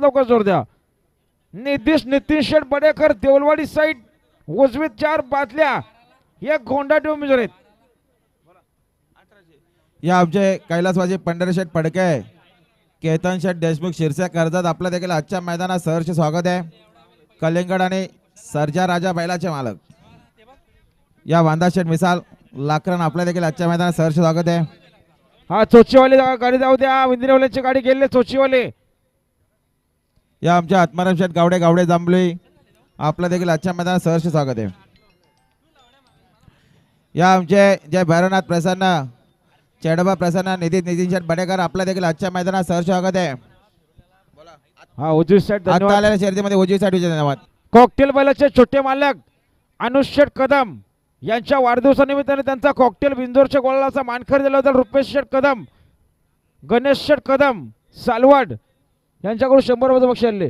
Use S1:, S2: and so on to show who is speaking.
S1: लवकरात लवकर जोर द्या. नितीश नितीन शेठ बडेकर देवलवाडी साईड उजवीत चार बादल्या एक गोंडा उमेदवार आहेत.
S2: या आमचे कैलासवाजी पंढरीशेठ फडके केतन शेठ देशमुख शिरसे कर्जत आपलं देखील आजच्या मैदानात सहर्ष स्वागत आहे. कलिंगड आणि सर्जा राजा बैलाचे मालक. या वांदा शेठ मिसाल लाकरन आपल्या देखील आजच्या मैदानात सहर्ष स्वागत आहे.
S1: हा चोचीवाले गाडी जाऊ द्या. विंद्रेवाल्यांची गाडी गेले चोचीवाले.
S2: या आमच्या आत्माराम शेठ गावडे गावडे जांभळी. आपलं देखील आजच्या मैदानात सहर्ष स्वागत आहे. या आमचे जय भैरवनाथ प्रसन्न चेडबा प्रसन्न निधी नितीन शेठ बडेकर आपलं देखील आजच्या मैदानात सहर्ष स्वागत आहे.
S1: हा उजवी साईड
S2: आता
S1: धन्यवाद
S2: आलेल्या शर्यतीमध्ये उजवी साईड धन्यवाद.
S1: कॉकटेल बैलाचे छोटे मालक अनुज शेठ कदम यांच्या वाढदिवसानिमित्ताने त्यांचा कॉकटेल बिंदोरच्या गोळाचा मानखर दिला होता. रुपेश शेठ कदम गणेश शेठ कदम सालवाड यांच्याकडून शंभर रुपये बक्षीस आणले.